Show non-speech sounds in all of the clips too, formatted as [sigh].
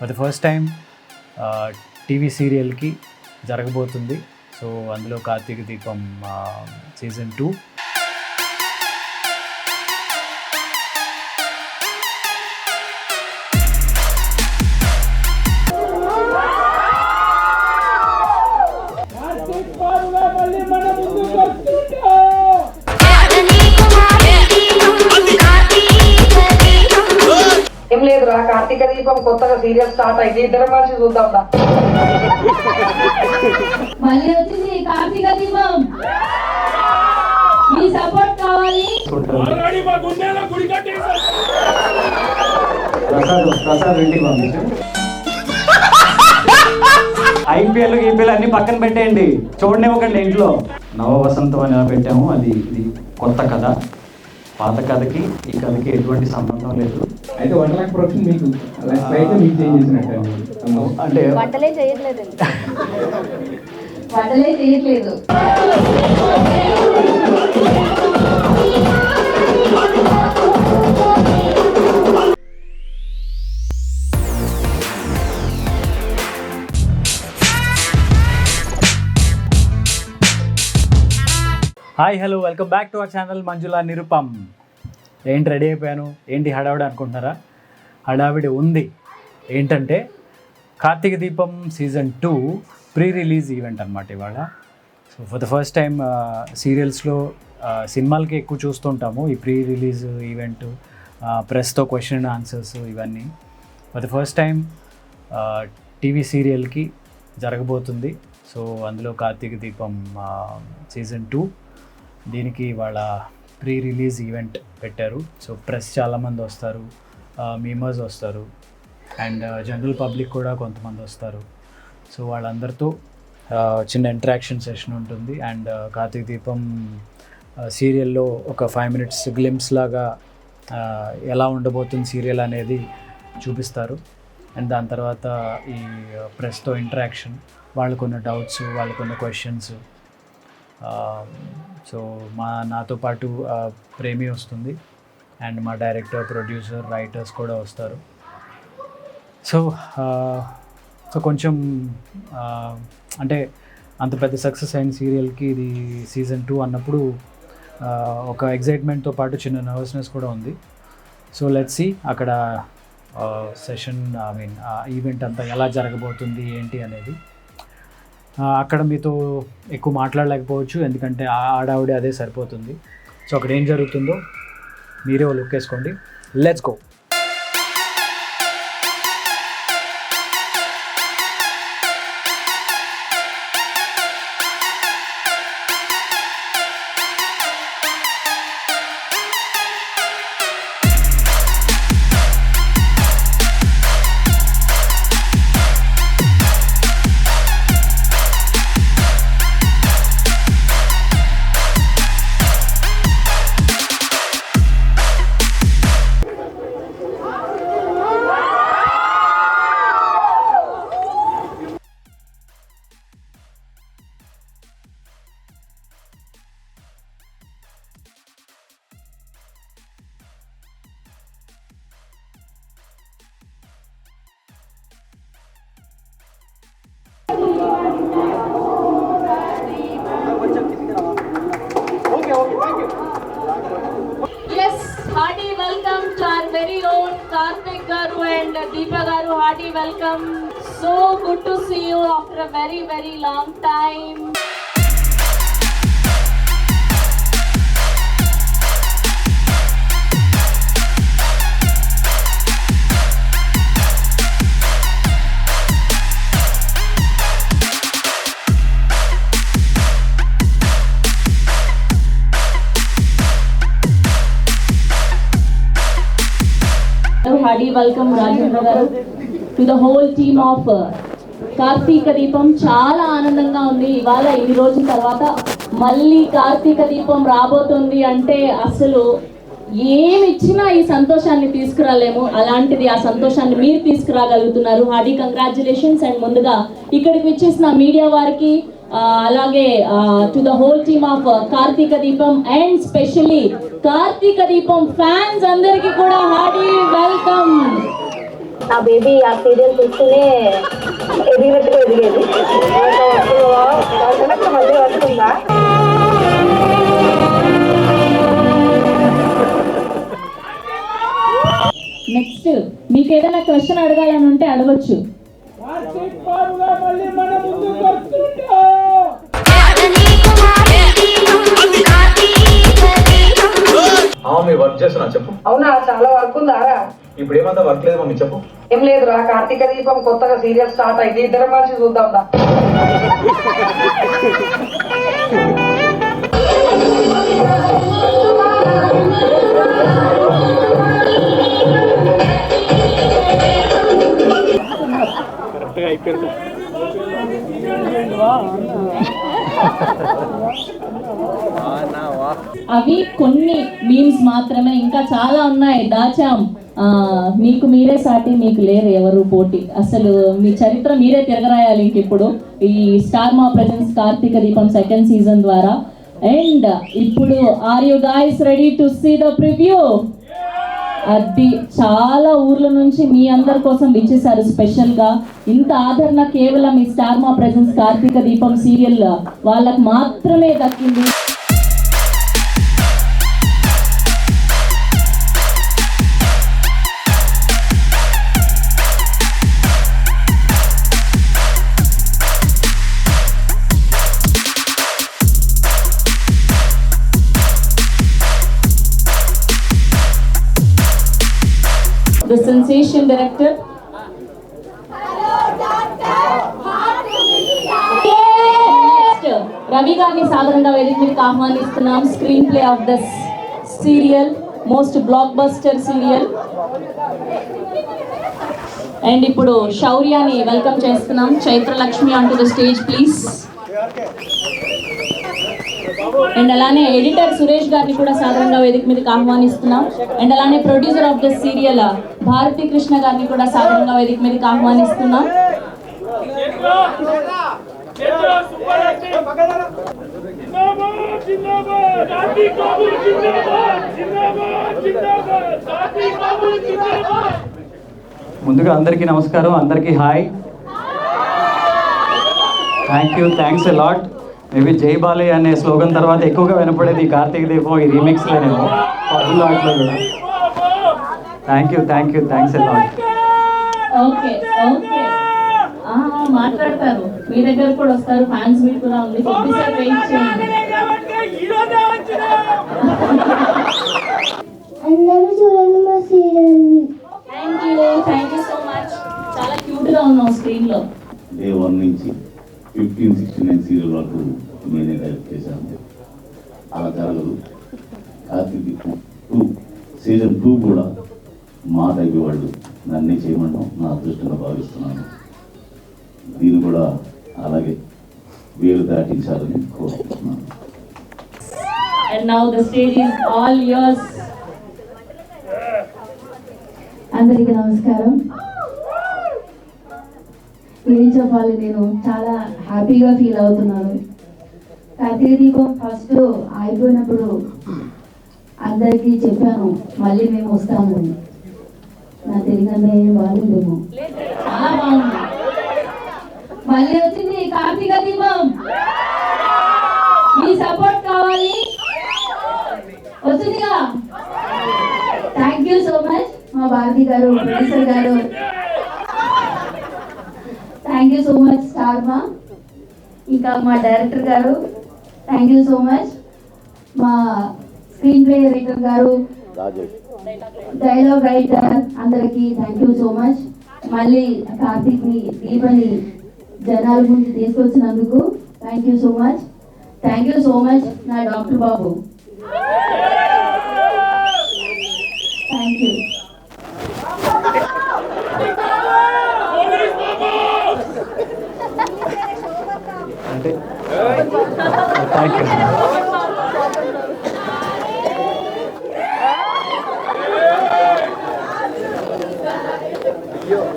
For the first time TV సీరియల్కి జరగబోతుంది. So అందులో Karthika Deepam season two కొత్తగా సీరియల్ స్టార్ట్ అయింది. ఇద్దరం కలిసి చూద్దాం. మళ్ళీ వచ్చింది కార్తీక దీపం. మీ సపోర్ట్ కావాలి. ఐపీఎల్ ఈపీఎల్ అన్ని పక్కన పెట్టేయండి. చూడనివ్వకండి ఇంట్లో. నవ వసంతం అని పెట్టాము అది ఇది కొత్త కథ. పాత కథకి ఈ కథకి ఎటువంటి సంబంధం లేదు. అయితే వన్ లాక్ ప్రొడక్షన్ మీకు అయితే మీకు చేంజ్ చేసినట్టు అంటే వంటలే చేయట్లేదండి. వంటలే చేయట్లేదు. Hi hello welcome back to our channel Manjula Nirupam ఏంటి రెడీ అయిపోయాను? ఏంటి హడావిడి అనుకుంటున్నారా? హడావిడి ఉంది. ఏంటంటే Karthika Deepam season two pre release event అనమాట ఇవాళ. So for the first time సీరియల్స్లో సినిమాలకి ఎక్కువ చూస్తుంటాము ఈ ప్రీ రిలీజ్ ఈవెంట్ ప్రెస్తో క్వశ్చన్ అండ్ ఆన్సర్స్ ఇవన్నీ. For the first time TV సీరియల్కి జరగబోతుంది. సో అందులో కార్తీక దీపం సీజన్ టూ. దీనికి వాళ్ళ ప్రీ రిలీజ్ ఈవెంట్ పెట్టారు. సో ప్రెస్ చాలామంది వస్తారు. మీమర్స్ వస్తారు. అండ్ జనరల్ పబ్లిక్ కూడా కొంతమంది వస్తారు. సో వాళ్ళందరితో చిన్న ఇంటరాక్షన్ సెషన్ ఉంటుంది. అండ్ కార్తీక దీపం సీరియల్లో ఒక ఫైవ్ మినిట్స్ గ్లిమ్స్ లాగా ఎలా ఉండబోతుంది సీరియల్ అనేది చూపిస్తారు. అండ్ దాని తర్వాత ఈ ప్రెస్తో ఇంటరాక్షన్ వాళ్ళకున్న డౌట్స్ వాళ్ళకున్న క్వశ్చన్స్ సో మా నాతో పాటు ప్రేమి వస్తుంది. అండ్ మా డైరెక్టర్ ప్రొడ్యూసర్ రైటర్స్ కూడా వస్తారు. సో సో కొంచెం అంటే అంత పెద్ద సక్సెస్ అయిన సీరియల్కి ఇది సీజన్ టూ అన్నప్పుడు ఒక ఎగ్జైట్మెంట్తో పాటు చిన్న నర్వస్నెస్ కూడా ఉంది. సో లెట్స్ సి అక్కడ సెషన్ ఐ మీన్ ఈవెంట్ అంతా ఎలా జరగబోతుంది ఏంటి అనేది. అక్కడ మీతో ఎక్కువ మాట్లాడలేకపోవచ్చు ఎందుకంటే ఆ ఆడావిడే అదే సరిపోతుంది. సో అక్కడ ఏం జరుగుతుందో మీరే లుక్ వేసుకోండి. Let's go Deepa Garu, hearty welcome. So good to see you after a very, very long time. Welcome Rajendra గారు. To the whole team of Karthika Deepam చాలా ఆనందంగా ఉంది. ఇవాళ ఇన్ని రోజుల తర్వాత మళ్ళీ కార్తీక దీపం రాబోతుంది అంటే అసలు ఏమి ఇచ్చినా ఈ సంతోషాన్ని తీసుకురాలేము. అలాంటిది ఆ సంతోషాన్ని మీరు తీసుకురాగలుగుతున్నారు. హార్డీ కంగ్రాచులేషన్స్ అండ్ ముందుగా ఇక్కడికి వచ్చేసిన మీడియా వారికి అలాగే to the whole team of Karthika Deepam and specially Karthika Deepam fans అందరికీ కూడా హార్డీ వెల్కమ్. నా బేబీ ఆ సీరియల్ చూస్తూనే ఎదిగినట్టుగా ఎదిగేది. మళ్ళీ వస్తుందా? నెక్స్ట్ మీకు ఏదైనా క్వశ్చన్ అడగాలని ఉంటే అడగొచ్చు మీరు వర్క్ చేస్తున్నా చెప్పు. అవునా చాలా వర్క్ ఉందారా ఇప్పుడు ఏమంతా వర్క్ లేదు మమ్మీ చెప్పు. ఏం లేదురా కార్తీక దీపం కొత్తగా సీరియల్ స్టార్ట్ అయింది ఇద్దరం కలిసి చూద్దాం దా [laughs] [laughs] అవి కొన్ని మీమ్స్ మాత్రమే ఇంకా చాలా ఉన్నాయి. దాచాం. మీకు మీరే సాటి మీకు లేరు ఎవరు పోటీ. అసలు మీ చరిత్ర మీరే తిరగరాయాలి ఇంక ఇప్పుడు ఈ స్టార్ మా presence Karthika Deepam second season ద్వారా. అండ్ ఇప్పుడు are you guys ready to see the preview అది చాలా ఊర్ల నుంచి మీ అందరి కోసం విచ్చేశారు స్పెషల్గా. ఇంత ఆదరణ కేవలం ఈ స్టార్ మా ప్రెజెన్స్ కార్తీక దీపం సీరియల్ వాళ్ళకి మాత్రమే దక్కింది. The sensation director. రవి గారిని సాధారణంగా వేదిక మీదకి ఆహ్వానిస్తున్నాం. Screenplay of the serial most blockbuster serial and ఇప్పుడు శౌర్యాని వెల్కమ్ చేస్తున్నాం. Chaitralakshmi on to the stage please and అలానే ఎడిటర్ సురేష్ గారిని కూడా సాధారణంగా వేదిక మీదకి ఆహ్వానిస్తున్నాం. అండ్ అలానే producer of the serial Bharathi Krishna గారిని కూడా సాధారణంగా వేదిక మీదకి ఆహ్వానిస్తున్నాం. ముందుగా అందరికీ నమస్కారం అందరికీ hi. Thank you thanks a lot maybe జై బాలయ్య అనే స్లోగన్ తర్వాత ఎక్కువగా వినపడేది ఈ కార్తీక దీపం ఈ రీమిక్స్లోనేమో. పబ్బుల ఆటలో కూడా. Thank you thank you thanks ఎలా ఓకే ఓకే. మాట్లాడతారు. మీ దగ్గర కూడా వస్తారు. ఫ్యాన్స్ మీట్ కూడా ఉంది. వెయిట్ చేయండి అందరూ చూడండి మా serial thank you thank you so much చాలా క్యూట్గా ఉన్నావు స్క్రీన్లో డే వన్ నుంచి ఫిఫ్టీన్ సిక్స్టీ నైన్ సీరియల్ వరకు నేనే డైరెక్ట్ చేశాను అలా జరగదు కార్తీక్ దీపం టూ సీజన్ టూ కూడా మా టైప్ వాళ్ళు నన్నే చేయమంటాం నా అదృష్టంగా భావిస్తున్నాను దీన్ని కూడా అలాగే వేలు దాటించాలని కోరుకుంటున్నాను and now the stage is all yours అందరికీ నమస్కారం. ఏం చెప్పాలి నేను చాలా హ్యాపీగా ఫీల్ అవుతున్నాను. కార్తీక దీపం ఫస్ట్ అయిపోయినప్పుడు అందరికీ చెప్పాను మళ్ళీ మేము వస్తాము. నా తెలియకుండా ఏం చాలా బాగుంది. మళ్ళీ వచ్చింది కార్తీక దీపం మీ సపోర్ట్ కావాలి వచ్చిందిగా థ్యాంక్ యూ సో మచ్ మా భారతి గారు ప్రొడ్యూసర్ గారు. Thank you so much star మా ఇంకా మా డైరెక్టర్ గారు థ్యాంక్ యూ సో మచ్ మా స్క్రీన్ ప్లే రైటర్ గారు డైలాగ్ రైటర్ అందరికీ థ్యాంక్ యూ సో మచ్ మళ్ళీ కార్తీక్ని దీపని జనాల ముందు తీసుకొచ్చినందుకు thank you so much thank you so much నా డాక్టర్ బాబు థ్యాంక్ యూ అంటే థ్యాంక్ యూ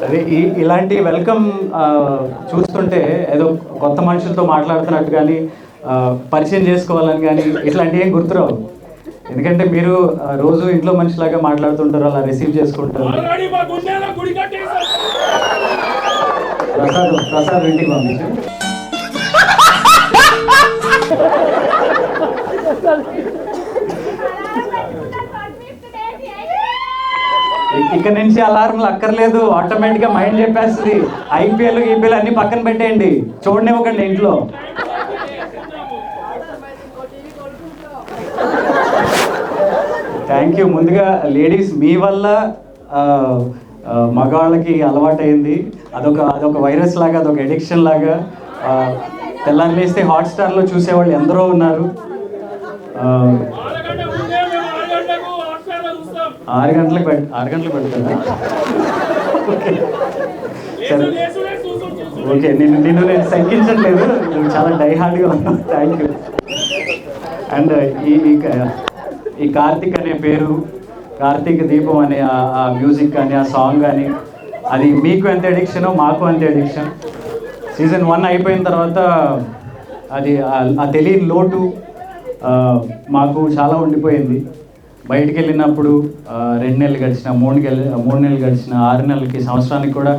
అదే ఈ ఇలాంటి వెల్కమ్ చూస్తుంటే ఏదో కొత్త మనుషులతో మాట్లాడుతున్నట్టు కానీ పరిచయం చేసుకోవాలని కానీ ఇట్లాంటివి ఏం గుర్తురావు? ఎందుకంటే మీరు రోజు ఇంట్లో మనిషిలాగా మాట్లాడుతుంటారు అలా రిసీవ్ చేసుకుంటారు. ప్రసాద్ ప్రసాద్ ఇంటికి పంపించు ఇక- ఇక్కడ నుంచి అలారంలు అక్కర్లేదు. ఆటోమేటిక్గా మైండ్ చెప్పేస్తుంది. ఐపీఎల్ ఈపీఎల్ అన్ని పక్కన పెట్టేయండి. చూడనివ్వకండి ఇంట్లో. థ్యాంక్ యూ ముందుగా లేడీస్ మీ వల్ల మగాళ్ళకి మగవాళ్ళకి అలవాటైంది. అదొక అదొక వైరస్ లాగా అదొక ఎడిక్షన్ లాగా తెల్లారి లేస్తే హాట్స్టార్లో చూసేవాళ్ళు ఎందరో ఉన్నారు. ఆరు గంటలకు పెట్ ఆరు గంటలకు పెడుతుంది ఓకే. సరే. ఓకే నేను నిన్ను నేను శంకించట్లేదు. నువ్వు చాలా డైహార్డ్గా ఉన్నాను థ్యాంక్ యూ అండ్ ఈ ఈ ఈ కార్తిక్ అనే పేరు కార్తీక దీపం అనే ఆ- ఆ మ్యూజిక్ కానీ ఆ సాంగ్ కానీ అది మీకు ఎంత ఎడిక్షనో మాకు అంత ఎడిక్షన్ సీజన్ వన్ అయిపోయిన తర్వాత అది ఆ- తెలియని లోటు మాకు చాలా ఉండిపోయింది. బయటికి వెళ్ళినప్పుడు రెండు నెలలు గడిచిన మూడు నెలలు మూడు నెలలు గడిచిన ఆరు నెలలకి సంవత్సరానికి కూడా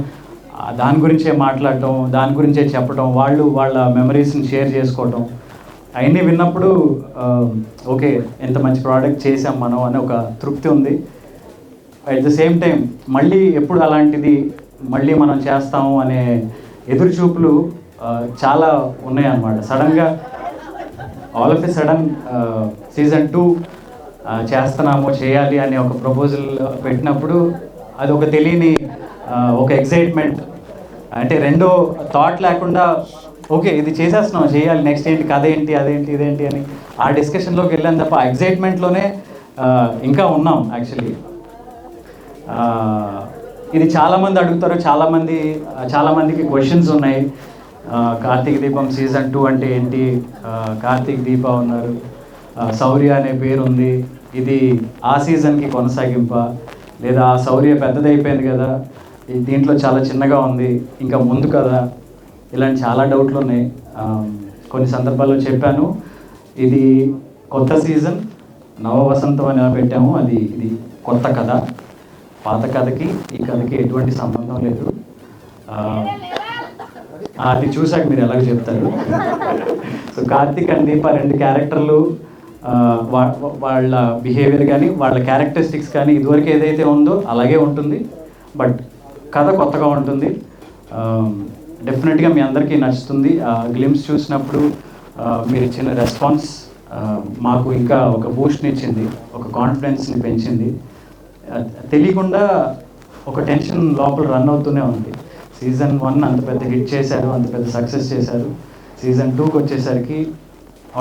దాని గురించే మాట్లాడటం దాని గురించే చెప్పటం వాళ్ళు వాళ్ళ మెమరీస్ని షేర్ చేసుకోవటం అవన్నీ విన్నప్పుడు ఓకే ఎంత మంచి ప్రోడక్ట్ చేసాం మనం అనే ఒక తృప్తి ఉంది. అట్ ద సేమ్ టైం మళ్ళీ ఎప్పుడు అలాంటిది మళ్ళీ మనం చేస్తాము అనే ఎదురుచూపులు చాలా ఉన్నాయన్నమాట. సడన్గా all of a sudden season two చేస్తున్నాము చేయాలి అనే ఒక ప్రపోజల్ పెట్టినప్పుడు అది ఒక తెలియని ఒక ఎగ్జైట్మెంట్ అంటే రెండో థాట్ లేకుండా ఓకే ఇది చేసేస్తున్నాం చేయాలి. నెక్స్ట్ ఏంటి? కథ ఏంటి? అదేంటి ఇదేంటి అని ఆ డిస్కషన్లోకి వెళ్ళాను తప్ప ఆ ఎగ్జైట్మెంట్లోనే ఇంకా ఉన్నాం యాక్చువల్లీ ఇది చాలామంది అడుగుతారు చాలామంది చాలామందికి క్వశ్చన్స్ ఉన్నాయి. కార్తీక దీపం సీజన్ టూ అంటే ఏంటి? కార్తీక్ దీప ఉన్నారు. శౌర్య అనే పేరు ఉంది. ఇది ఆ సీజన్కి కొనసాగింప. లేదా ఆ శౌర్య పెద్దదైపోయింది కదా. దీంట్లో చాలా చిన్నగా ఉంది. ఇంకా ముందు కదా ఇలాంటి చాలా డౌట్లు ఉన్నాయి. కొన్ని సందర్భాల్లో చెప్పాను. ఇది కొత్త సీజన్ నవ వసంతం అని పెట్టాము. అది ఇది కొత్త కథ. పాత కథకి ఈ కథకి ఎటువంటి సంబంధం లేదు. అది చూసాక మీరు ఎలాగ చెప్తారు. సో కార్తీక్ అండ్ దీప రెండు క్యారెక్టర్లు వాళ్ళ బిహేవియర్ కానీ వాళ్ళ క్యారెక్టరిస్టిక్స్ కానీ ఇదివరకు ఏదైతే ఉందో అలాగే ఉంటుంది. బట్ కథ కొత్తగా ఉంటుంది. డెఫినెట్గా మీ అందరికీ నచ్చుతుంది. గ్లిమ్స్ చూసినప్పుడు మీరు ఇచ్చిన రెస్పాన్స్ మాకు ఇంకా ఒక బూస్ట్ని ఇచ్చింది ఒక కాన్ఫిడెన్స్ని పెంచింది. తెలియకుండా ఒక టెన్షన్ లోపల రన్ అవుతూనే ఉంది. సీజన్ వన్ అంత పెద్ద హిట్ చేశారు అంత పెద్ద సక్సెస్ చేశారు సీజన్ టూకి వచ్చేసరికి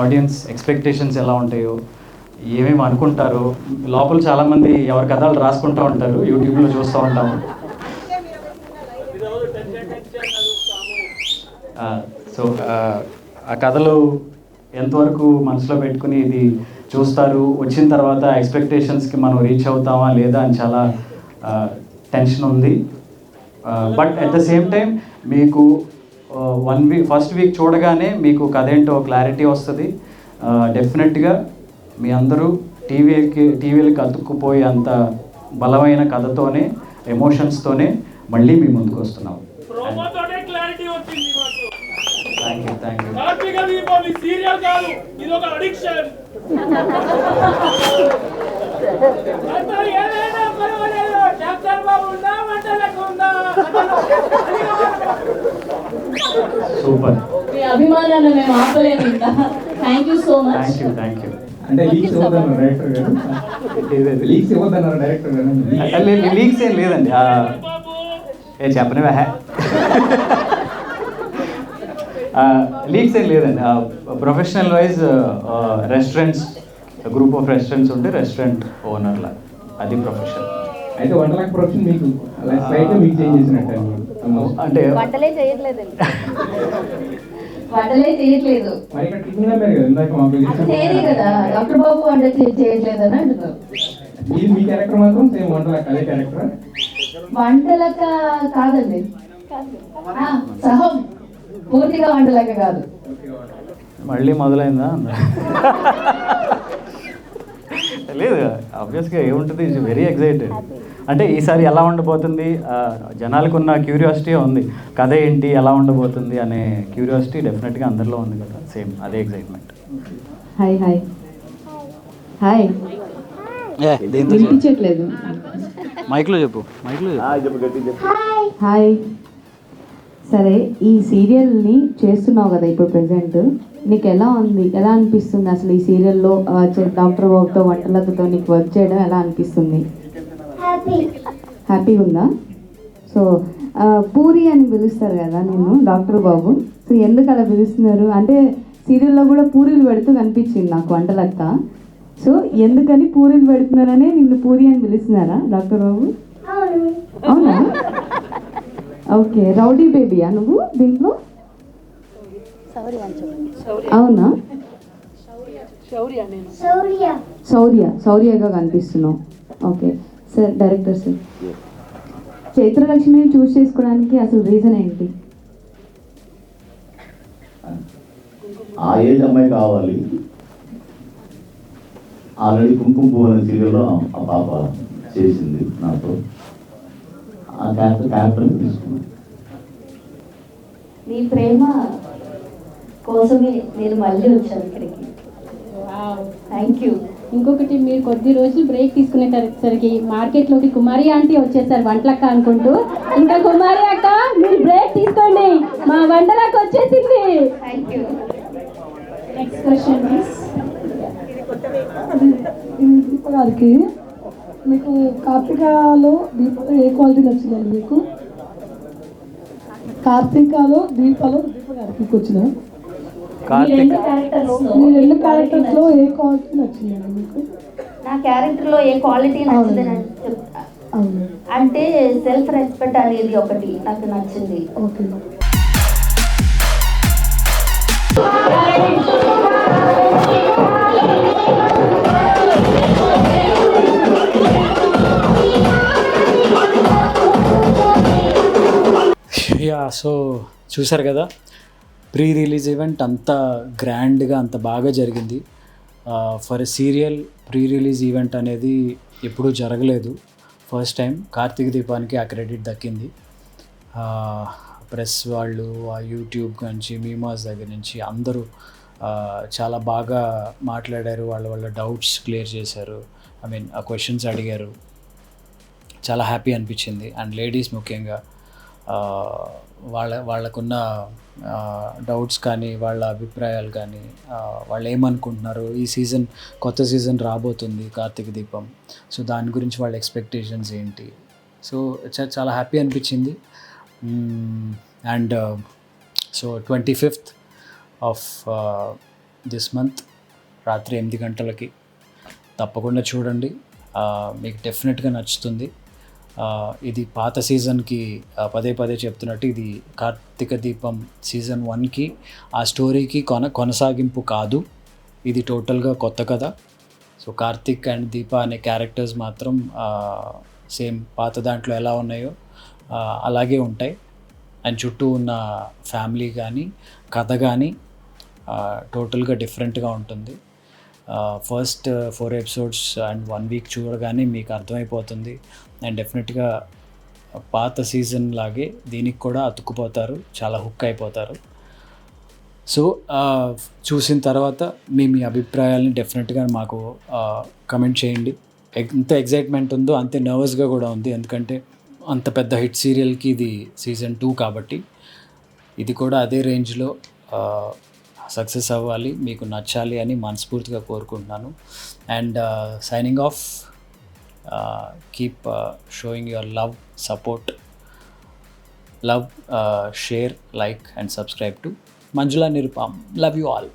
ఆడియన్స్ ఎక్స్పెక్టేషన్స్ ఎలా ఉంటాయో ఏమేమి అనుకుంటారో లోపల చాలామంది ఎవరి కథలు రాసుకుంటూ ఉంటారు యూట్యూబ్లో చూస్తూ ఉంటాము. సో ఆ కథలు ఎంతవరకు మనసులో పెట్టుకుని ఇది చూస్తారు. వచ్చిన తర్వాత ఎక్స్పెక్టేషన్స్కి మనం రీచ్ అవుతామా లేదా అని చాలా టెన్షన్ ఉంది. But at the same time మీకు వన్ వీక్ ఫస్ట్ వీక్ చూడగానే మీకు కథ ఏంటో క్లారిటీ వస్తుంది. డెఫినెట్గా మీ అందరూ టీవీకి టీవీలకి అతుక్కుపోయే అంత బలమైన కథతోనే ఎమోషన్స్తోనే మళ్ళీ మీ ముందుకు వస్తున్నాం ప్రోమోతోనే క్లారిటీ వచ్చింది మాకు thank you thank you Karthika Deepam serial కాదు ఇది ఒక అడిక్షన్. ఏదైనా పర్వాలేదు డాక్టర్ బాబు ఉందా వంటలకు ఉందా? సూపర్ మీ అభిమానాన్ని మేము ఆపలేము ఇంకా. Thank you so much thank you thank you అంటే లీక్స్ ఇవ్వద్దన్నారు డైరెక్టర్ గారు. [laughs] లీక్స్ ఇవ్వద్దన్నారు డైరెక్టర్ గారు. లీక్స్ ఏం లేదండి. ఏ చెప్పనివా లీక్స్ ఏం లేదండి. Professional wise restaurants group of restaurants ఉంటే రెస్టారెంట్ ఓనర్లా అది ప్రొఫెషన్ అయితే వంటలకు ప్రొఫెషన్ మీకు. మీకు చేంజ్ చేసినట్టు. అంటే వంటలే చేయట్లేదండి. వంటలే చేయట్లేదు. కదా నేనే డాక్టర్ బాబు వంట చేయట్లేదని మీ క్యారెక్టర్ మాత్రం సేమ్ వంటలకు అదే క్యారెక్టర్? వంటలక కాదండి. సహం పూర్తిగా వంటలక కాదు. మళ్ళీ మొదలైందా? లేదు ఆబ్వియస్గా ఏముంటుంది? ఇట్స్ వెరీ ఎక్సైటెడ్ అంటే ఈసారి ఎలా ఉండబోతుంది జనాలకు ఉన్న క్యూరియాసిటీ ఉంది. కథ ఏంటి? ఎలా ఉండబోతుంది అనే క్యూరియాసిటీ డెఫినెట్గా అందరిలో ఉంది కదా. సేమ్ అదే ఎక్సైట్మెంట్ హాయ్ హాయ్ హాయ్ వినిపించట్లేదు. మైక్లో చెప్పు. మైక్లో హాయ్ సరే ఈ సీరియల్ని చేస్తున్నావు కదా ఇప్పుడు ప్రెసెంట్. నీకు ఎలా ఉంది? ఎలా అనిపిస్తుంది అసలు ఈ సీరియల్లో డాక్టర్ బాబుతో వంటలతో నీకు వర్క్ చేయడం ఎలా అనిపిస్తుంది? హ్యాపీగా ఉందా? సో పూరి అని పిలుస్తారు కదా నేను డాక్టర్ బాబు. సో ఎందుకు అలా పిలుస్తున్నారు? అంటే సీరియల్లో కూడా పూరీలు పెడుతూ కనిపించింది నాకు వంటలక్క. సో ఎందుకని పూరీలు పెడుతున్నారనే నిన్ను పూరి అని పిలుస్తున్నారా డాక్టర్ బాబు? అవునా? ఓకే రౌడీ బేబీయా నువ్వు దీంట్లో? అవునా? శౌర్య శౌర్యగా కనిపిస్తున్నావు. Okay sir director sir. చైత్రలక్ష్మిని choose చేసుకోవడానికి అసలు రీజన్ ఏంటి? ఆ ఏజ్ అమ్మాయి కావాలి. ఆల్రెడీ కుంకుమ పువ్వు అనే సీరియల్లో ఆ పాప చేసింది నాతో. ఆ క్యారెక్టర్ క్యారెక్టర్ తీసుకున్నాను. నీ ప్రేమ కోసమే నేను మళ్ళీ వచ్చాను ఇక్కడికి. థ్యాంక్ యూ ఇంకొకటి మీరు కొద్ది రోజులు బ్రేక్ తీసుకునేసరికి మార్కెట్లోకి కుమారి ఆంటీ వచ్చేసారు వంటలక్క అనుకుంటూ. ఇంకా కుమారి అక్క మీరు బ్రేక్ తీసుకోండి. మా వంటలక్క వచ్చేసింది. థ్యాంక్ యూ నెక్స్ట్ క్వశ్చన్ మీకు కార్తీకాలో దీప ఏ క్వాలిటీ నచ్చిందండి మీకు? కార్తీకాలో దీపాలో దీప గారికి వచ్చిన మీ రెండు క్యారెక్టర్స్లో ఏ క్వాలిటీ నచ్చిందండి మీకు? నా క్యారెక్టర్లో ఏ క్వాలిటీ నచ్చిందని చెప్తా అంటే సెల్ఫ్ రెస్పెక్ట్ అనేది ఒకటి నాకు నచ్చింది. ఓకే. యా సో చూసారు కదా ప్రీ రిలీజ్ ఈవెంట్ అంత గ్రాండ్గా అంత బాగా జరిగింది. For a serial pre release event అనేది ఎప్పుడూ జరగలేదు. ఫస్ట్ టైం కార్తీక దీపానికి ఆ క్రెడిట్ దక్కింది. ప్రెస్ వాళ్ళు ఆ యూట్యూబ్ నుంచి మీమాస్ దగ్గర నుంచి అందరూ చాలా బాగా మాట్లాడారు. వాళ్ళ వాళ్ళ డౌట్స్ క్లియర్ చేశారు. ఐ మీన్ ఆ క్వశ్చన్స్ అడిగారు. చాలా హ్యాపీ అనిపించింది. అండ్ లేడీస్ ముఖ్యంగా వాళ్ళ వాళ్ళకున్న డౌట్స్ కానీ వాళ్ళ అభిప్రాయాలు కానీ వాళ్ళు ఏమనుకుంటున్నారు? ఈ సీజన్ కొత్త సీజన్ రాబోతుంది కార్తీక దీపం. సో దాని గురించి వాళ్ళ ఎక్స్పెక్టేషన్స్ ఏంటి? సో చాలా హ్యాపీ అనిపించింది. And so twenty fifth of this month రాత్రి ఎనిమిది గంటలకి తప్పకుండా చూడండి. మీకు డెఫినెట్గా నచ్చుతుంది. ఇది పాత సీజన్కి పదే పదే చెప్తున్నట్టు ఇది కార్తీక దీపం సీజన్ వన్కి ఆ స్టోరీకి కొన కొనసాగింపు కాదు. ఇది టోటల్గా కొత్త కథ. సో కార్తిక్ అండ్ దీప అనే క్యారెక్టర్స్ మాత్రం సేమ్ పాత దాంట్లో ఎలా ఉన్నాయో అలాగే ఉంటాయి. అండ్ చుట్టూ ఉన్న ఫ్యామిలీ కానీ కథ కానీ టోటల్గా డిఫరెంట్గా ఉంటుంది. First four episodes and one week చూడగానే మీకు అర్థమైపోతుంది. అండ్ డెఫినెట్గా పాత సీజన్ లాగే దీనికి కూడా అతుక్కుపోతారు చాలా హుక్ అయిపోతారు. సో చూసిన తర్వాత మీ మీ అభిప్రాయాలని డెఫినెట్గా మాకు కమెంట్ చేయండి. ఎంత ఎగ్జైట్మెంట్ ఉందో అంతే నర్వస్గా కూడా ఉంది. ఎందుకంటే అంత పెద్ద హిట్ సీరియల్కి ఇది సీజన్ టూ కాబట్టి ఇది కూడా అదే రేంజ్లో సక్సెస్ అవ్వాలి మీకు నచ్చాలి అని మనస్ఫూర్తిగా కోరుకుంటున్నాను. And signing off keep showing your love support love share like and subscribe to Manjula Nirupam love you all